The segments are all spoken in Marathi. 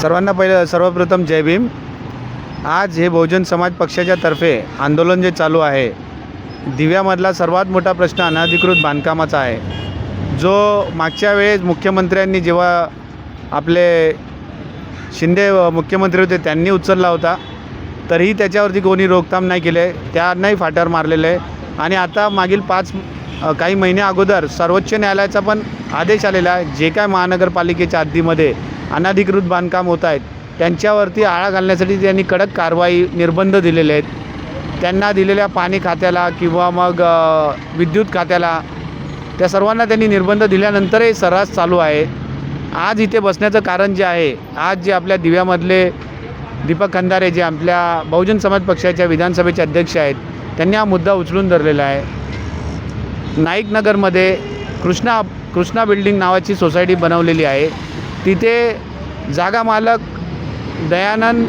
सर्वांना पहिलं सर्वप्रथम जय भीम. आज हे बहुजन समाज पक्षाच्या तर्फे आंदोलन जे चालू आहे दिव्यामधला सर्वात मोठा प्रश्न अनधिकृत बांधकामाचा आहे. जो मागच्या वेळेस मुख्यमंत्र्यांनी जेव्हा आपले शिंदे मुख्यमंत्री होते त्यांनी उचलला होता तरीही त्याच्यावरती कोणी रोकथाम नाही केले त्यांनाही फाट्यावर मारलेलं. आहे आणि आता मागील पाच काही महिने अगोदर सर्वोच्च न्यायालयाचा पण आदेश आलेला आहे. जे काय महानगरपालिकेच्या हद्दीमध्ये अनधिकृत बांधकाम होत आहेत त्यांच्यावरती आळा घालण्यासाठी त्यांनी कडक कारवाई निर्बंध दिलेले आहेत. त्यांना दिलेल्या पाणी खात्याला किंवा मग विद्युत खात्याला त्या सर्वांना त्यांनी निर्बंध दिल्यानंतरही सर्रास चालू आहे. आज इथे बसण्याचं कारण जे आहे आज जे आपल्या दिव्यामधले दीपक खंदारे जे आपल्या बहुजन समाज पक्षाच्या विधानसभेचे अध्यक्ष आहेत त्यांनी हा मुद्दा उचलून धरलेला आहे. नाईकनगरमध्ये कृष्णा कृष्णा बिल्डिंग नावाची सोसायटी बनवलेली आहे. तिथे जागा मालक दयानंद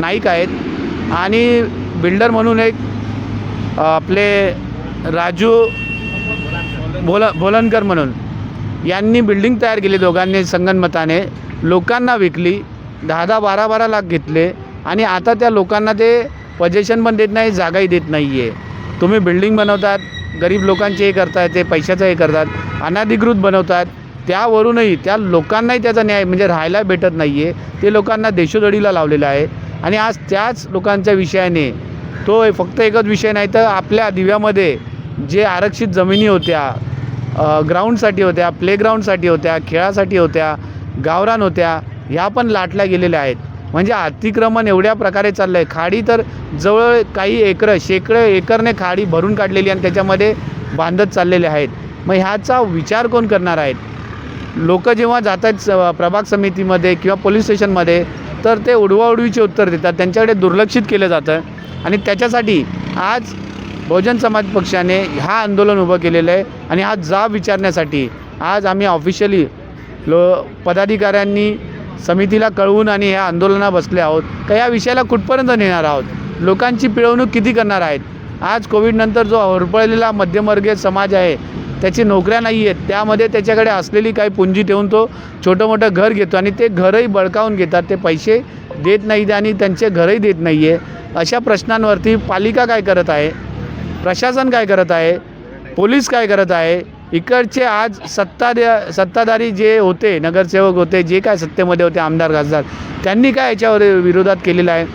नाईक आहेत आणि बिल्डर म्हणून एक आपले राजू बोल बोलनकर म्हणून यांनी बिल्डिंग तयार केली दोघांनी संगनमताने. लोकांना विकली दहा दहा बारा बारा लाख घेतले आणि आता त्या लोकांना ते पजेशन पण देत नाही जागाही देत नाही आहे तुम्ही बिल्डिंग बनवतात गरीब लोकांचे हे करतात ते पैशाचं हे करतात अनाधिकृत बनवतात त्यावरूनही त्या लोकांनाही त्याचा न्याय म्हणजे राहायला भेटत नाही आहे ते लोकांना देशोधडीला लावलेलं आहे. आणि आज त्याच लोकांच्या विषयाने तो फक्त एकच विषय नाही तर आपल्या दिव्यामध्ये जे आरक्षित जमिनी होत्या ग्राउंडसाठी होत्या प्लेग्राऊंडसाठी होत्या खेळासाठी होत्या गावरान होत्या ह्या पण लाटल्या गेलेल्या आहेत. म्हणजे अतिक्रमण एवढ्या प्रकारे चाललं आहे खाडी तर जवळ काही एकरं शेकडं एकरने खाडी भरून काढलेली आणि त्याच्यामध्ये बांधत चाललेले आहेत. मग ह्याचा विचार कोण करणार आहेत? लोक जेव्हा जात स- प्रभाग समितीमध्ये किंवा पोलीस स्टेशनमध्ये तर ते उडवाउडवीचे उत्तर देतात. त्यांच्याकडे दुर्लक्षित केलं जातं. आणि त्याच्यासाठी आज बहुजन समाज पक्षाने ह्या आंदोलन उभं केलेलं आहे आणि हा जाब विचारण्यासाठी आज आम्ही ऑफिशियली लो पदाधिकाऱ्यांनी समितीला कळवून आणि ह्या आंदोलनात बसले आहोत. का या विषयाला कुठपर्यंत नेणार आहोत? लोकांची पिळवणूक किती करणार आहेत? आज कोविडनंतर जो होरपळलेला मध्यमवर्गीय समाज आहे त्याची नोकऱ्या नाही आहेत त्यामध्ये त्याच्याकडे असलेली काही पुंजी ठेवून तो छोटं मोठं घर घेतो आणि ते घरही बळकावून घेतात. ते पैसे देत नाहीत आणि त्यांचे घरही देत नाही आहे अशा प्रश्नांवरती पालिका काय करत आहे? प्रशासन काय करत आहे? पोलीस काय करत आहे? इकडचे आज सत्ता सत्ताधारी जे होते नगरसेवक होते जे काय सत्तेमध्ये होते आमदार खासदार त्यांनी काय याच्यावर विरोधात केलेला आहे?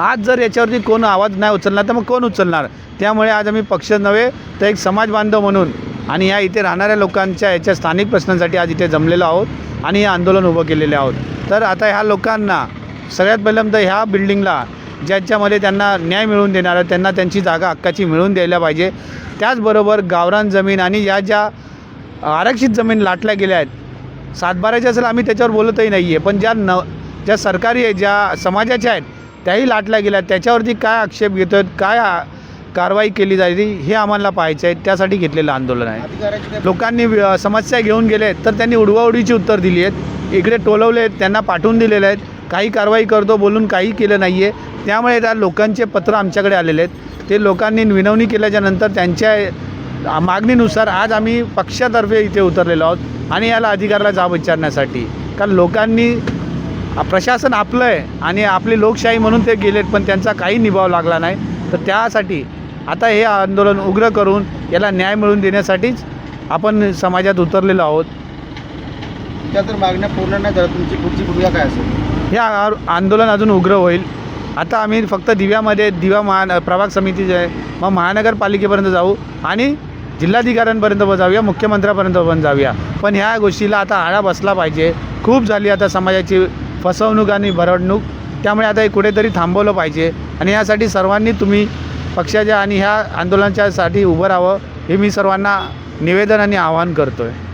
आज जर याच्यावरती कोण आवाज नाही उचलणार तर मग कोण उचलणार? त्यामुळे आज आम्ही पक्ष नव्हे तर एक समाज बांधव म्हणून आणि ह्या इथे राहणाऱ्या लोकांच्या याच्या स्थानिक प्रश्नांसाठी आज इथे जमलेलो आहोत आणि हे आंदोलन उभं केलेले आहोत. तर आता ह्या लोकांना सगळ्यात पहिल्यांदा ह्या बिल्डिंगला ज्याच्यामध्ये त्यांना न्याय मिळवून देणार आहे त्यांना त्यांची जागा हक्काची मिळवून द्यायला पाहिजे. त्याचबरोबर गावरान जमीन आणि या ज्या आरक्षित जमीन लाटल्या गेल्या आहेत सातबाराच्या असेल आम्ही त्याच्यावर बोलतही नाही आहे पण ज्या न ज्या सरकारी आहे ज्या समाजाच्या आहेत त्याही लाटल्या गेल्या आहेत. त्याच्यावरती काय आक्षेप घेतो आहेत काय कारवाई केली जायची हे आम्हाला पाहायचं आहे. त्यासाठी घेतलेलं आंदोलन आहे. लोकांनी समस्या घेऊन गेले तर त्यांनी उडवाउडीची उत्तर दिली आहेत. इकडे टोलवले आहेत त्यांना पाठवून दिलेले आहेत. काही कारवाई करतो बोलून काही केलं नाही आहे त्यामुळे त्या लोकांचे पत्र आमच्याकडे आलेले आहेत. ते लोकांनी विनवणी केल्याच्यानंतर त्यांच्या मागणीनुसार आज आम्ही पक्षातर्फे इथे उतरलेलो आहोत आणि याला अधिकाराला जाब विचारण्यासाठी. कारण लोकांनी प्रशासन आपलं आहे आणि आपली लोकशाही म्हणून ते गेलेत पण त्यांचा काही निभाव लागला नाही. तर त्यासाठी आता हे आंदोलन उग्र करून याला न्याय मिळवून देण्यासाठीच आपण समाजात उतरलेलो आहोत. त्या जर मागण्या पूर्ण नाही झाल्या. तुमची पुढची भूमिका काय असेल? हे आंदोलन अजून उग्र होईल. आता आम्ही फक्त दिव्यामध्ये दिवा महान प्रभाग समिती जे आहे मग महानगरपालिकेपर्यंत जाऊ आणि जिल्हाधिकाऱ्यांपर्यंत पण जाऊया मुख्यमंत्र्यापर्यंत पण जाऊया. पण ह्या गोष्टीला आता आळा बसला पाहिजे. खूप झाली आता समाजाची फसवणूक आणि भरडणूक. त्यामुळे आता हे कुठेतरी थांबवलं पाहिजे. आणि यासाठी सर्वांनी तुम्ही पक्षाच्या आणि ह्या आंदोलनाच्यासाठी उभं राहावं हे मी सर्वांना निवेदन आणि आवाहन करतो आहे